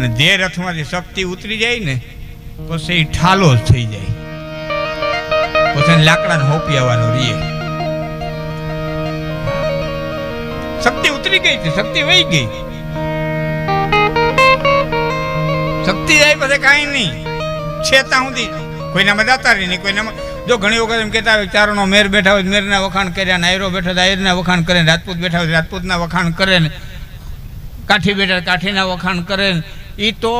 અને જે રથમાંથી શક્તિ ઉતરી જાય ને, પછી ઠાલો જ થઈ જાય. પછી લાકડાને હોપી આવવાનું રીએ. શક્તિ ઉતરી ગઈ છે, શક્તિ વહી ગઈ. શક્તિ જાય પછી કાંઈ નહીં. છે ત્યાં સુધી કોઈનામાં દાતારી નહીં કોઈનામાં જો ઘણી વખત એમ કહેતા હોય, ચારણો મેર બેઠા હોય, મેરના વખાણ કર્યા નાયરો બેઠા આયરના વખાણ કરે રાજપૂત બેઠા હોય, રાજપૂતના વખાણ કરે ને, કાઠી બેઠા કાઠીના વખાણ કરે ને એ તો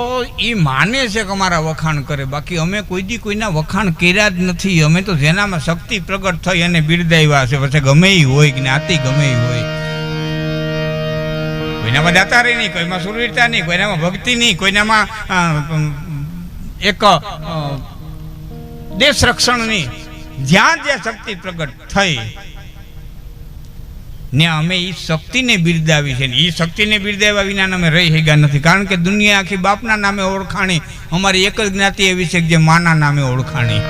એ માને છે કે અમારા વખાણ કરે. બાકી અમે કોઈ દી કોઈના વખાણ કર્યા જ નથી. અમે તો જેનામાં શક્તિ પ્રગટ થઈ અને બિરદાવ્યા છે. પછી ગમે એ હોય જ્ઞાતિ ગમે એ હોય. કોઈનામાં દાતારી નહીં, કોઈમાં સુરવીરતા નહીં, કોઈનામાં ભક્તિ નહીં, કોઈનામાં એક દેશ રક્ષણની જ્યાં જ્યાં શક્તિ પ્રગટ થઈ ને અમે એ શક્તિને બિરદાવી છે ને એ શક્તિને બિરદાવ્યા વિના અમે રહી શક્યા નથી. કારણ કે દુનિયા આખી બાપના નામે ઓળખાણી, અમારી એક જ જ્ઞાતિ એવી છે કે જે માના નામે ઓળખાણી.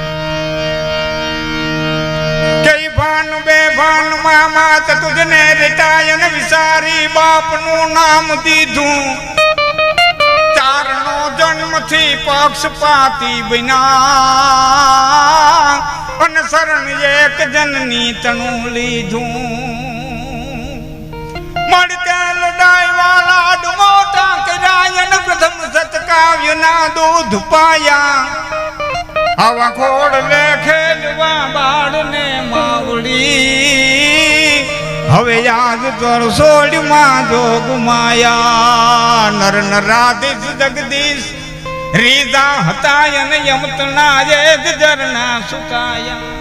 કઈ ભાન બે ભાન મામા તો તુજને રેટાયન વિસારી બાપનું નામ દીધું. ચારનો જન્મથી પક્ષપાતી બન્યા અને શરણ એક જનની તણું લીધું. લડાઈ લાડ મોટા કર્યા પ્રથમ સતકાવ્યના દૂધ પાયા. આવા ખોડ લે ખેલવા બાળને માવડી. હવે યાદ કર સોડમાં જોગ માયા. નર નરાધીશ જગદીશ રીદા હતા યમતના જે જરના સુકાયા.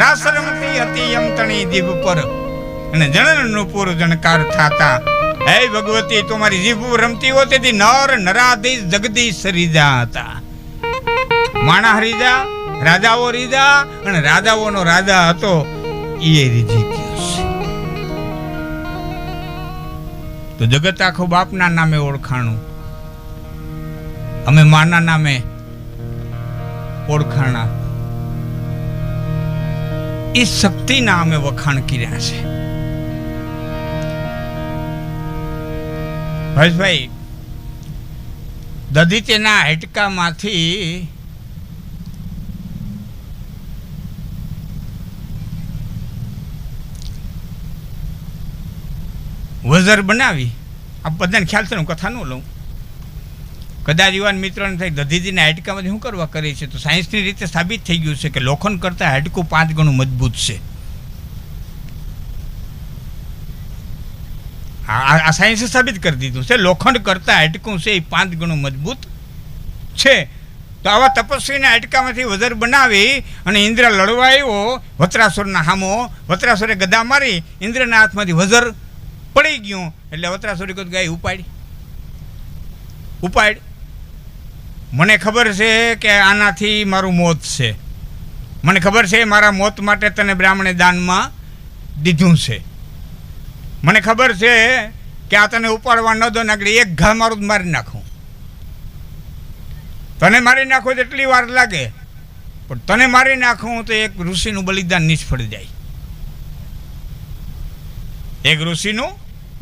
રાસરમતી હતી યમતણી દીવ પર અને જણનનું પૂર જણકાર થાતા. હે ભગવતી, તમારી જીભ રમતી હો તેથી નર નરાધીશ જગદીશ રીજા હતા. માણા રીજા રાજાઓ રીજા અને રાજાઓનો રાજા હતો એ રીજી ગયો છે. તો જગત આખું બાપના નામે ઓળખાણું. અમે માના નામે ઓળખાણા. એ શક્તિના અમે વખાણ કર્યા છે. હર્ષભાઈ દધીચેના હેટકામાંથી વઝર બનાવી. આ બધાને ખ્યાલ છે હું કથા લઉં. કદાચ યુવાન મિત્રોને થાય, દધીજીના હાડકામાંથી શું કરવા કરે છે? તો સાયન્સની રીતે સાબિત થઈ ગયું છે કે લોખંડ કરતાં હાડકું પાંચ ગણું મજબૂત છે. આ સાયન્સે સાબિત કરી દીધું છે. લોખંડ કરતાં હાડકું છે એ પાંચ ગણું મજબૂત છે. તો આવા તપસ્વીના હાડકામાંથી વજર બનાવી અને ઇન્દ્ર લડવા આવ્યો વત્રાસુરના હામો, વત્રાસુરે ગદા મારી, ઇન્દ્રના હાથમાંથી વજર પડી ગયું. એટલે વત્રાસુરી કહ્યું, ગાય, ઉપાડી. ઉપાડ. મને ખબર છે કે આનાથી મારું મોત છે. મને ખબર છે મારા મોત માટે તને બ્રાહ્મણે દાનમાં દીધું છે. મને ખબર છે કે આ તને ઉપાડવા ન દો ને એક ઘા મારું મારી નાખું. તને મારી નાખો એટલી વાર લાગે. પણ તને મારી નાખું તો એક ઋષિનું બલિદાન નિષ્ફળ જાય. એક ઋષિનું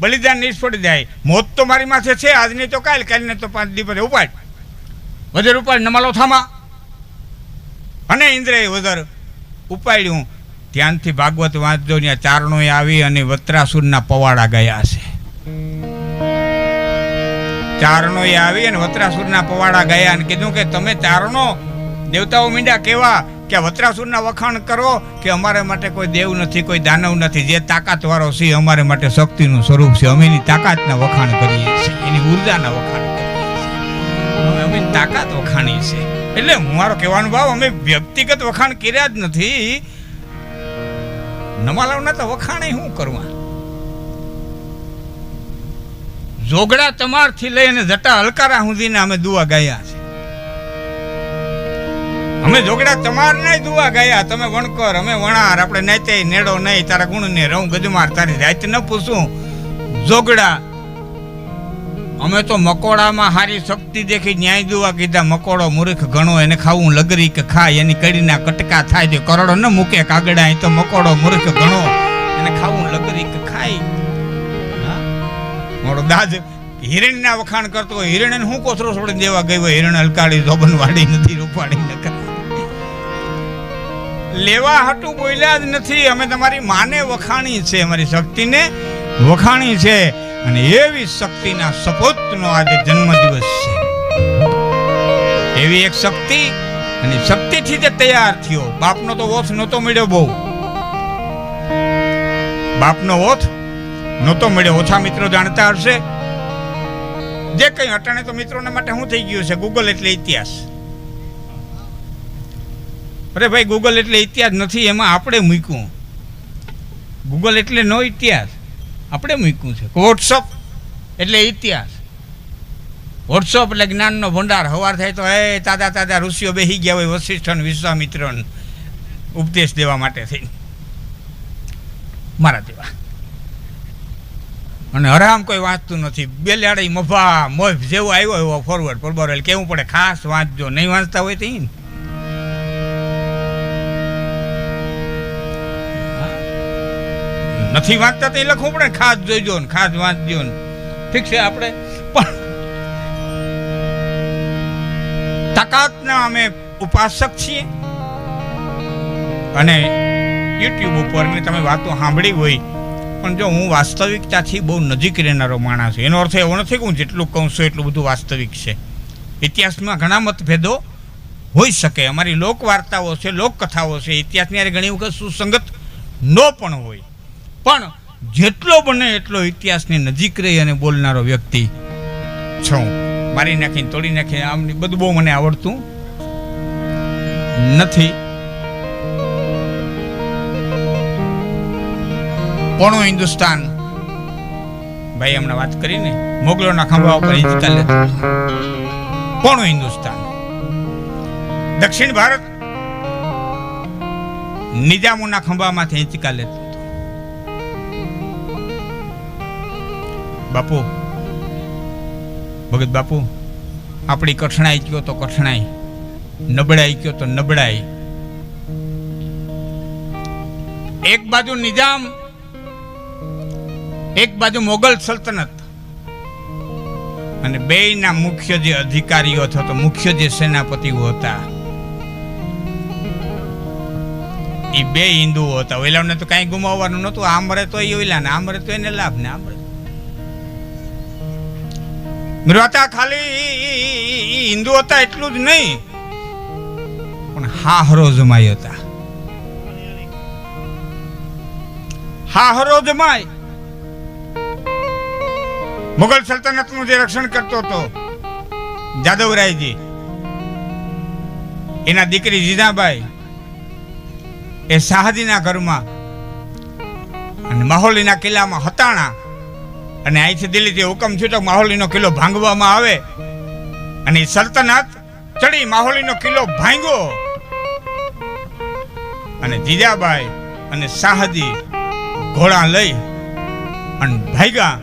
બલિદાન નિષ્ફળ જાય. મોત તો મારી માથે છે, આજની તો કાલ, કાલને તો પાંચ દિવસે ઉપાડ. વજર ઉપાડ નમાલો થામા. અને ઇન્દ્રએ વજર ઉપાડ્યું. ધ્યાનથી ભાગવત વાંચજો ત્યાં ચારણોએ આવી અને વત્રાસુરના પવાડા ગયા છે. ચારણોએ આવી અને વત્રાસુરના પવાડા ગયા અને કીધું કે, તમે ચારણો દેવતાઓ મીંડા કેવા કે વત્રાસુરના વખાણ કરો કે અમારે માટે કોઈ દેવ નથી, કોઈ દાનવ નથી, જે તાકાતવાળો છે અમારે માટે શક્તિનું સ્વરૂપ છે. અમે એની તાકાતના વખાણ કરીએ છીએ, એની ઉર્જાના વખાણ કરીએ છીએ. અમે તાકાત વખાણી છે. એટલે હું મારો કહેવાનો ભાવ, અમે વ્યક્તિગત વખાણ કર્યા જ નથી નમાલાવના તો વખાણે શું કરવા જોગડા તમારથી લઈને જટા હલકારા સુધીને અમે દુવા ગાયા છે. અમે જોગડા તમાર નહીં દુવા ગાયા. તમે વણકર, અમે વણાર, આપણે નાતે નેડો નહીં, તારા ગુણ ને રહું ગજમાર. તારી રાત ન પૂછું. જોગડા અમે તો મકોડામાં હારી શક્તિ દેખી ન્યાય દુવા કીધા, મકોડો મૂર્ખ ઘણો એને ખાવું લગરી કે ખાય, એની કડીના કટકા થાય તે કરોડો ન મૂકે કાગડા, એ તો મકોડો મૂર્ખ ઘણો એને ખાવું લગરી કે ખાય. મોડો દાદ હિરણના વખાણ કરતો હોય, હિરણને હું કોથરો છોડી દેવા ગયો હિરણ હલકાડી ધોબન વાડી નથી રૂપાડી નકર. લેવા હટું બોલ્યા જ નથી. અમે તમારી માને વખાણી છે, અમારી શક્તિને વખાણી છે. અને એવી શક્તિના સપૂતનો આજે જન્મદિવસ છે. એવી એક શક્તિ અને શક્તિથી જે તૈયાર થયો, બાપનો તો ઓથ નહોતો મળ્યો બહુ. બાપનો ઓથ નહોતો મળ્યો, ઓછા મિત્રો જાણતા હશે. જે કંઈ અટાણે તો મિત્રોના માટે શું થઈ ગયું છે? ગૂગલ એટલે ઇતિહાસ. અરે ભાઈ ગૂગલ એટલે ઇતિહાસ નથી, એમાં આપણે મૂક્યું. ગૂગલ એટલે નો ઇતિહાસ. આપણે મૂક્યું છે. વોટ્સઅપ એટલે ઇતિહાસ. વોટ્સઅપ એટલે જ્ઞાનનો ભંડાર. હવાર થાય તો એ તાજા તાજા ઋષિઓ બેસી ગયા હોય વશિષ્ઠ અને વિશ્વામિત્રને ઉપદેશ દેવા માટે થઈને. મારા જેવા. અને હરામ કોઈ વાંચતું નથી. બેલાડી મફા, મોફ જેવો આવ્યો એવો ફોરવર્ડ બરોબર એટલે કેવું પડે, ખાસ વાંચજો. નહીં વાંચતા હોય તો નથી વાંચતા તો એ લખવું પડે. ખાસ જોઈજો ને, ખાસ વાંચજો ને. ઠીક છે આપણે? પણ તાકાતના અમે ઉપાસક છીએ. અને યુટ્યુબ ઉપર ને તમે વાતો સાંભળી હોય, પણ જો હું વાસ્તવિકતાથી બહુ નજીક રહેનારો માણસ એનો અર્થ એવો નથી કે હું જેટલું કહું છું એટલું બધું વાસ્તવિક છે. ઇતિહાસમાં ઘણા મતભેદો હોઈ શકે. અમારી લોકવાર્તાઓ છે, લોકકથાઓ છે. ઇતિહાસની ઘણી વખત સુસંગત ન પણ હોય. પણ જેટલો બને એટલો ઇતિહાસની નજીક રહી અને બોલનારો વ્યક્તિ છું. મારી નાખીને તોડી નાખીને આમની બધું મને આવડતું નથી. પોણું હિન્દુસ્તાન. ભાઈ, હમણાં વાત કરીને મોગલોના ખંભા ઉપર હતું. પોણું હિન્દુસ્તાન. દક્ષિણ ભારત નિજામોના ખંભામાંથી ઇંચકા લેતું બાપુ. ભગત બાપુ, આપણી કઠણાઈ કયો તો કઠણાઈ, નબળાઈ કયો તો નબળાઈ. એક બાજુ નિજામ એક બાજુ મોગલ સલ્તનત. અને બેયના મુખ્ય જે અધિકારીઓ અથવા તો મુખ્ય જે સેનાપતિઓ હતા એ બે હિન્દુઓ હતા. ઓલાને તો કાંઈ ગુમાવવાનું નહોતું. આમ રહે તો એ ઓલા ને આમ રહે તો એને લાભ ને આમ મરે હતા ખાલી હિન્દુ હતા એટલું જ નહીં, પણ હાહરો જમાઈ હતા. હાહરો જમાઈ મુગલ સલ્તનતનું જે રક્ષણ કરતો હતો, જાદવરાયજી, એના દીકરી જીજાબાઈ એ શાહજીના ઘરમાં અને માહોલીના કિલ્લામાં હતાણા અને અહીંથી દિલ્હીથી હુકમ છૂટો માહોલીનો કિલ્લો ભાંગવામાં આવે. અને સલ્તનત ચડી માહોલીનો કિલ્લો ભાંગ્યો. અને જીજાબાઈ અને શાહજી ઘોડા લઈ અને ભાગ્યા.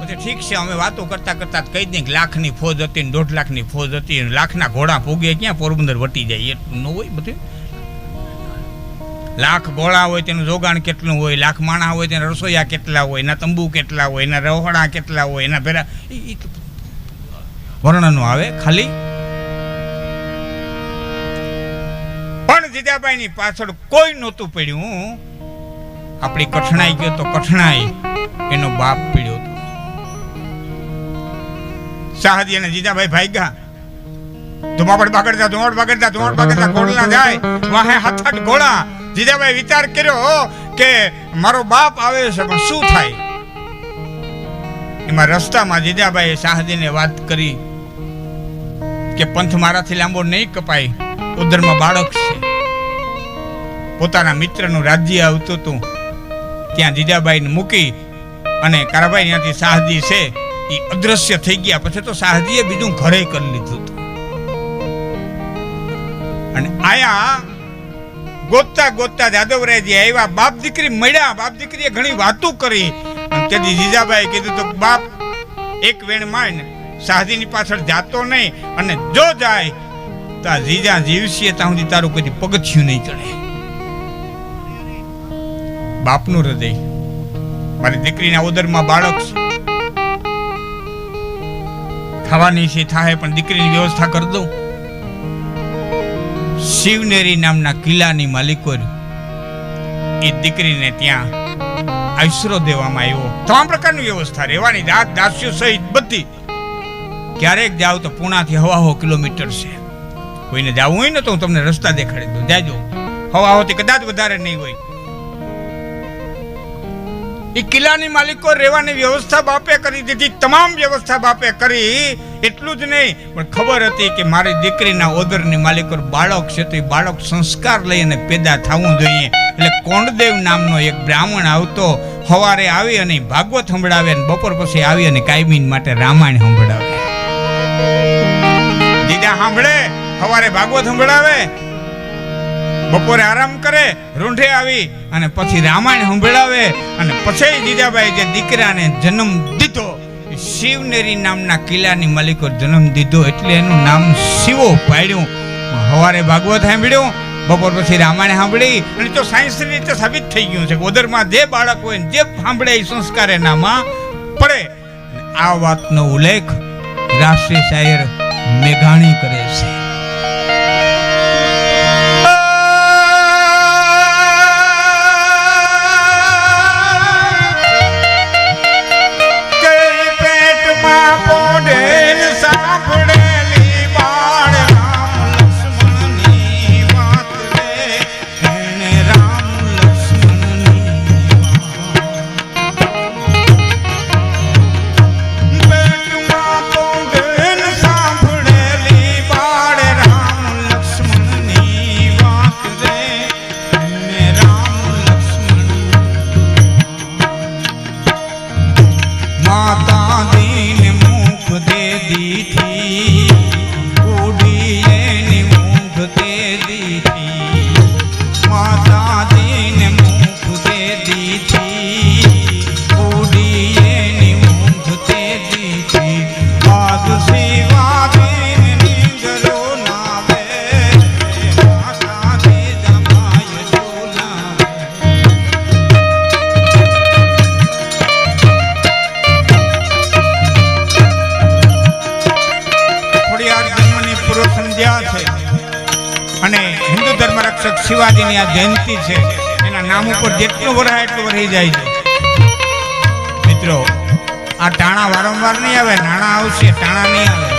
પછી ઠીક છે, અમે વાતો કરતા કરતા કહી દઈએ કે લાખની ફોજ હતી ને દોઢ લાખની ફોજ હતી. લાખના ઘોડા ભોગે ક્યાં? પોરબંદર વટી જાય. એ ન હોય બધું. લાખ ઘોડા હોય તેનું જોગાણ કેટલું હોય, લાખ માણા હોય તેના રસોઈયા કેટલા હોય, એના તંબુ કેટલા હોય, એના રહોડા કેટલા હોય, એના ભેરા વર્ણનો આવે ખાલી. પણ જીજાબાઈની પાછળ કોઈ નહોતું પડ્યું. આપણી કઠણાઈ ગયો તો કઠણાઈ, એનો બાપ પીડ્યો હતો. શાહજી અને જીજાભાઈ ભાગ્યા. ધુમાપડ બાગડતા ધુમાપડ બાગડતા ધુમાપડ બાગડતા ગોળના જાય. વાહે હથાટ ઘોડા જીજાભાઈ વિચાર કર્યો કે મારો બાપ આવે છે, પણ શું થાય? એમાં રસ્તામાં જીજાભાઈએ શાહજીને વાત કરી કે પંથ મારાથી લાંબો નહીં કપાય, ઉદરમાં બાળક છે. પોતાના મિત્રનું રાજ્ય આવતું હતું. ત્યાં જીજાબાઈને મૂકી અને કારાભાઈ ત્યાંથી શાહજી છે એ અદ્રશ્ય થઈ ગયા. પછી તો શાહજીએ બીજું ઘરે કરી લીધું હતું. અને આયા ગોતતા ગોતતા જાદવરાયજી આવ્યા. બાપ દીકરી મળ્યા. બાપ દીકરીએ ઘણી વાતો કરી. તેથી જીજાબાઈ કીધું તો, બાપ, એક વેણ માન. શાહજીની પાછળ જાતો નહીં. અને જો જાય, તો જીજા જીવશે, ત્યાં સુધી તારું કોઈ પગથિયું નહીં ચડે. બાપનું હૃદય. મારી દીકરીના ઉદરમાં બાળક છે. થવાની છે થાય પણ દીકરીની વ્યવસ્થા કરી દઉં. શિવનેરી નામના કિલ્લાની માલિકો એ દીકરીને ત્યાં આશરો દેવામાં આવ્યો. તમામ પ્રકારની વ્યવસ્થા, રહેવાની દાંત દાસ્યો સહિત બધી. ક્યારેક જાવ તો પુણાથી હવાહો કિલોમીટર છે. કોઈને જવું હોય ને તો હું તમને રસ્તા દેખાડી દઉં. જાજો. હવાહોથી કદાચ વધારે નહીં હોય. એ કિલ્લાની માલિકો રહેવાની વ્યવસ્થા બાપે કરી દીધી, તમામ વ્યવસ્થા બાપે કરી, એટલું જ નહીં, પણ ખબર હતી કે મારી દીકરીના ઓદરની માલિકો બાળક છે તો એ બાળક સંસ્કાર લઈ અને પેદા થવું જોઈએ. એટલે કોંડદેવ નામનો એક બ્રાહ્મણ આવતો સવારે આવી અને ભાગવત સંભળાવે અને બપોર પછી આવી અને કાયમીન માટે રામાયણ સંભળાવે. દીદા સાંભળે સવારે ભાગવત સંભળાવે બપોરે આરામ કરે, રૂંઢે આવી અને પછી રામાયણ સંભળાવે અને પછી જીજાબાઈ જે દીકરાને જન્મ દીધો શિવનેરી નામના કિલ્લાની માલિકો જન્મ દીધો એટલે એનું નામ શિવો પાડ્યું. સવારે ભાગવત સાંભળ્યું, બપોર પછી રામાયણ સાંભળી અને તો સાયન્સની રીતે સાબિત થઈ ગયું છે કે ઉદરમાં જે બાળક હોય જે સાંભળે એ સંસ્કાર એનામાં પડે. આ વાતનો ઉલ્લેખ રાષ્ટ્રીય શાયર મેઘાણી કરે છે. પૂર્વ છે. અને હિન્દુ ધર્મ રક્ષક શિવાજીની આ જયંતિ છે, એના નામ ઉપર જેટલું વરાય એટલું વરી જાય છે. મિત્રો, આ ટાણા વારંવાર નહીં આવે, નાણાં આવશે, ટાણા નહીં આવે.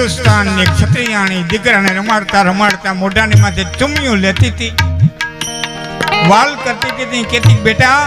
હિન્દુસ્તાનની ક્ષત્રિયાણી દીકરાને રમાડતા રમાડતા મોઢાની માથે ચુમ્યું લેતી હતી. વાલ કરતી હતી કેતી બેટા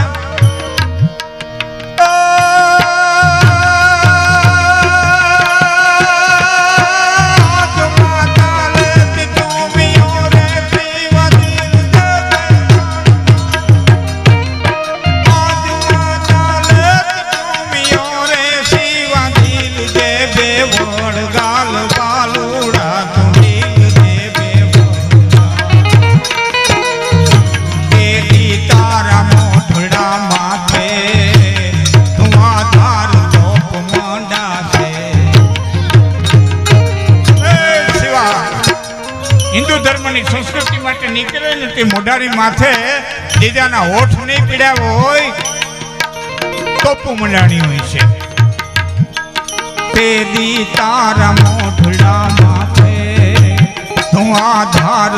નીકળે ને મોઢારી માથે બીજાના હોઠ નહીં પીડ્યા હોય તો મંડાણી હોય છે. તે તારા મોઢડા માથે તું આધાર